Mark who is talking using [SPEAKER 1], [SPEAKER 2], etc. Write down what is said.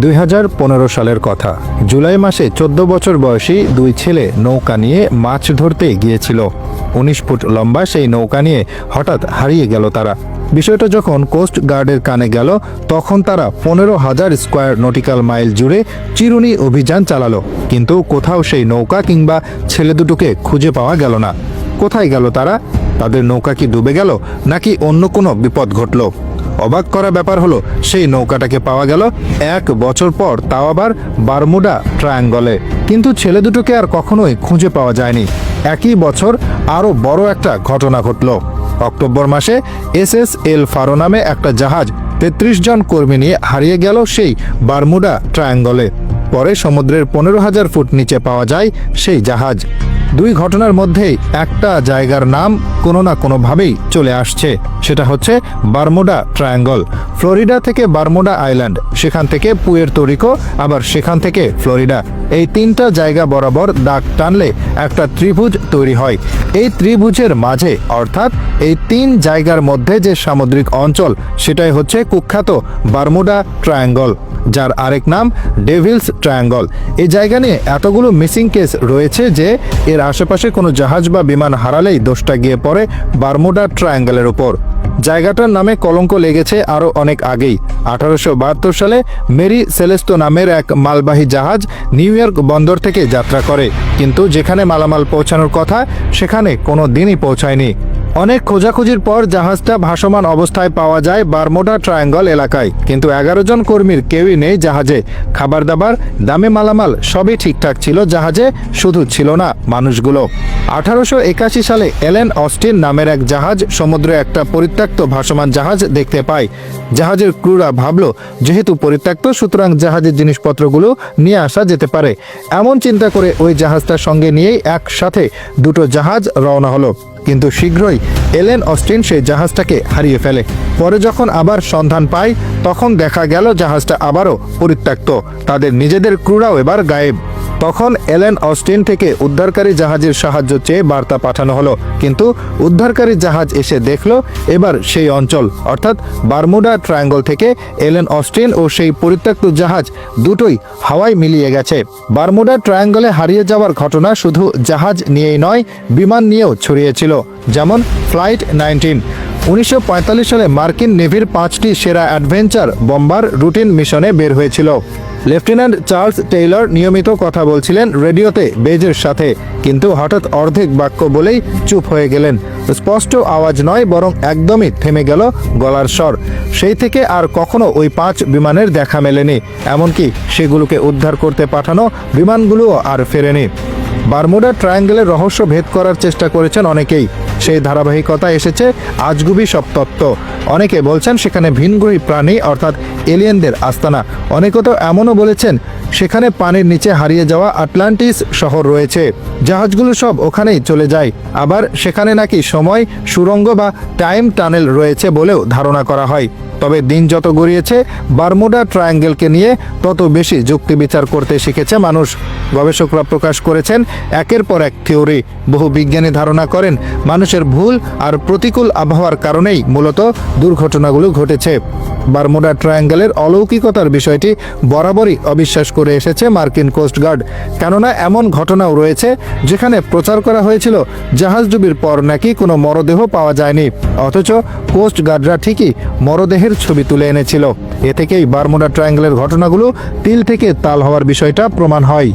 [SPEAKER 1] দুই হাজার পনেরো সালের কথা। জুলাই মাসে চোদ্দ বছর বয়সী দুই ছেলে নৌকা নিয়ে মাছ ধরতে গিয়েছিল। উনিশ ফুট লম্বা সেই নৌকা নিয়ে হঠাৎ হারিয়ে গেল তারা। বিষয়টা যখন কোস্ট গার্ডের কানে গেল, তখন তারা পনেরো হাজার স্কোয়ার নটিক্যাল মাইল জুড়ে চিরুনি অভিযান চালালো। কিন্তু কোথাও সেই নৌকা কিংবা ছেলে দুটোকে খুঁজে পাওয়া গেল না। কোথায় গেল তারা? তাদের নৌকা কি ডুবে গেল নাকি অন্য কোনো বিপদ ঘটল? অবাক করা ব্যাপার হলো, সেই নৌকাটাকে পাওয়া গেল এক বছর পর তাও আবার বারমুডা ট্রায়াঙ্গলে। কিন্তু ছেলে দুটোকে আর কখনোই খুঁজে পাওয়া যায়নি। একই বছর আরও বড় একটা ঘটনা ঘটল। অক্টোবর মাসে এস এস এল ফারো নামে একটা জাহাজ তেত্রিশ জন কর্মী নিয়ে হারিয়ে গেল সেই বারমুডা ট্রায়াঙ্গলে। পরে সমুদ্রের পনেরো হাজার ফুট নিচে পাওয়া যায় সেই জাহাজ। দুই ঘটনার মধ্যেই একটা জায়গার নাম কোনো না কোনোভাবেই চলে আসছে। সেটা হচ্ছে বারমুডা ট্রায়াঙ্গল। ফ্লোরিডা থেকে বারমুডা আইল্যান্ড, সেখান থেকে পুয়ের তরিকো আবার সেখান থেকে ফ্লোরিডা। এই তিনটা জায়গা বরাবর দাগ টানলে একটা ত্রিভুজ তৈরি হয়। এই ত্রিভুজের মাঝে, অর্থাৎ এই তিন জায়গার মধ্যে যে সামুদ্রিক অঞ্চল, সেটাই হচ্ছে কুখ্যাত বারমুডা ট্রায়াঙ্গল। যার আরেক নাম ডেভিলস ট্রায়াঙ্গল। এই জায়গা নিয়ে এতগুলো মিসিং কেস রয়েছে যে এর আশেপাশে কোনো জাহাজ বা বিমান হারালেই দোষটা গিয়ে পড়ে বারমুডা ট্রায়াঙ্গলের উপর। জায়গাটার নামে কলঙ্ক লেগেছে আরও অনেক আগেই। আঠারোশো বাহাত্তর সালে মেরি সেলেস্তো নামের এক মালবাহী জাহাজ নিউ ইয়র্ক বন্দর থেকে যাত্রা করে। কিন্তু যেখানে মালামাল পৌঁছানোর কথা, সেখানে কোনো দিনই পৌঁছায়নি। অনেক খোঁজাখুঁজির পর জাহাজটা ভাসমান অবস্থায় পাওয়া যায় বারমোডা ট্রায়াঙ্গল এলাকায়। কিন্তু এগারো জন কর্মীর কেউই নেই জাহাজে। খাবার দাবার দামে মালামাল সবই ঠিকঠাক ছিল, জাহাজে শুধু ছিল না মানুষগুলো। আঠারোশো একাশি সালে এলেন অস্টিন নামের এক জাহাজ, সমুদ্রে একটা পরিত্যক্ত ভাসমান জাহাজ দেখতে পায় জাহাজের ক্রুরা ভাবল, যেহেতু পরিত্যক্ত, সুতরাং জাহাজের জিনিসপত্রগুলো নিয়ে আসা যেতে পারে। এমন চিন্তা করে ওই জাহাজটার সঙ্গে নিয়েই একসাথে দুটো জাহাজ রওনা হলো। কিন্তু শীঘ্রই এলেন অস্টিন সেই জাহাজটাকে হারিয়ে ফেলে। পরে যখন আবার সন্ধান পায়, তখন দেখা গেল জাহাজটা আবারও পরিত্যক্ত। তাদের নিজেদের ক্রুরাও এবার গায়েব। তখন এলেন অস্টিন থেকে উদ্ধারকারী জাহাজের সাহায্য চেয়ে বার্তা পাঠানো হলো। কিন্তু উদ্ধারকারী জাহাজ এসে দেখল, এবার সেই অঞ্চল, অর্থাৎ বারমুডা ট্রায়াঙ্গল থেকে এলেন অস্টিন ও সেই পরিত্যক্ত জাহাজ দুটোই হাওয়ায় মিলিয়ে গেছে। বারমুডা ট্রায়াঙ্গলে হারিয়ে যাওয়ার ঘটনা শুধু জাহাজ নিয়েই নয়, বিমান নিয়েও ছড়িয়েছিল, যেমন ফ্লাইট নাইনটিন। উনিশশো পঁয়তাল্লিশ সালে মার্কিন নেভির পাঁচটি সেরা অ্যাডভেঞ্চার বম্বার রুটিন মিশনে বের হয়েছিল। লেফটেন্যান্ট চার্লস টেইলর নিয়মিত কথা বলছিলেন রেডিওতে বেজের সাথে, কিন্তু হঠাৎ অর্ধেক বাক্য বলেই চুপ হয়ে গেলেন। স্পষ্ট আওয়াজ নয়, বরং একদমই থেমে গেল গলার স্বর। সেই থেকে আর কখনো ওই পাঁচ বিমানের দেখা মেলেনি, এমনকি সেগুলোকে উদ্ধার করতে পাঠানো বিমানগুলোও আর ফেরেনি। বারমুডা ট্রায়াঙ্গেলের রহস্য ভেদ করার চেষ্টা করেছেন অনেকেই। সেই ধারাবাহিকতা এসেছে আজগুবি সব তত্ত্ব। অনেকে বলছেন সেখানে ভিনগ্রহী প্রাণী, অর্থাৎ এলিয়েনদের আস্তানা। অনেকে তো এমনও বলেছেন, সেখানে পানির নিচে হারিয়ে যাওয়া আটলান্টিস শহর রয়েছে। জাহাজগুলো সব ওখানেই চলে যায়। আবার সেখানে নাকি সময়, সুরঙ্গ বা টাইম টানেল রয়েছে বলেও ধারণা করা হয়। তবে দিন যত গড়িয়েছে, বারমুডা ট্রায়াঙ্গেলকে নিয়ে তত বেশি যুক্তি বিচার করতে শিখেছে মানুষ। গবেষকরা প্রকাশ করেছেন, একের পর এক থিওরি। বহু বিজ্ঞানী ধারণা করেন, মানুষের ভুল আর প্রতিকূল আবহাওয়ার কারণেই মূলত দুর্ঘটনাগুলো ঘটেছে। বারমুডা ট্রায়াঙ্গেলের অলৌকিকতার বিষয়টি বরাবরই অবিশ্বাস করে এসেছে মার্কিন কোস্টগার্ড কেননা এমন ঘটনাও রয়েছে, যেখানে প্রচার করা হয়েছিল, জাহাজডুবির পর নাকি কোনো মরদেহ পাওয়া যায়নি। অথচ কোস্টগার্ডরা ঠিকই মরদেহের ছবি তুলে এনেছিল। এ থেকেই বারমুডা ট্রায়াঙ্গেলের ঘটনাগুলো তিল থেকে তাল হওয়ার বিষয়টা প্রমাণ হয়।